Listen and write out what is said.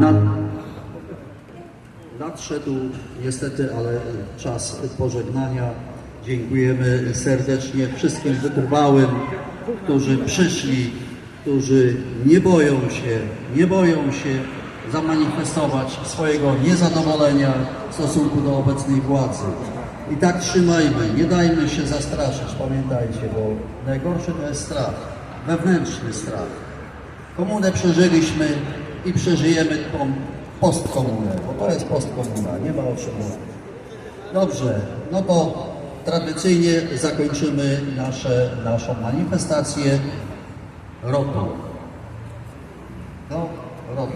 Nad... Nadszedł niestety, ale czas pożegnania. Dziękujemy serdecznie wszystkim wytrwałym, którzy przyszli, którzy nie boją się, nie boją się zamanifestować swojego niezadowolenia w stosunku do obecnej władzy. I tak trzymajmy, nie dajmy się zastraszyć, pamiętajcie, bo najgorszy to jest strach, wewnętrzny strach. Komunę przeżyliśmy i przeżyjemy tą postkomunę, bo to jest postkomuna, nie ma o czym mówić. Dobrze, no to tradycyjnie zakończymy nasze, naszą manifestację rotą. No, rotą.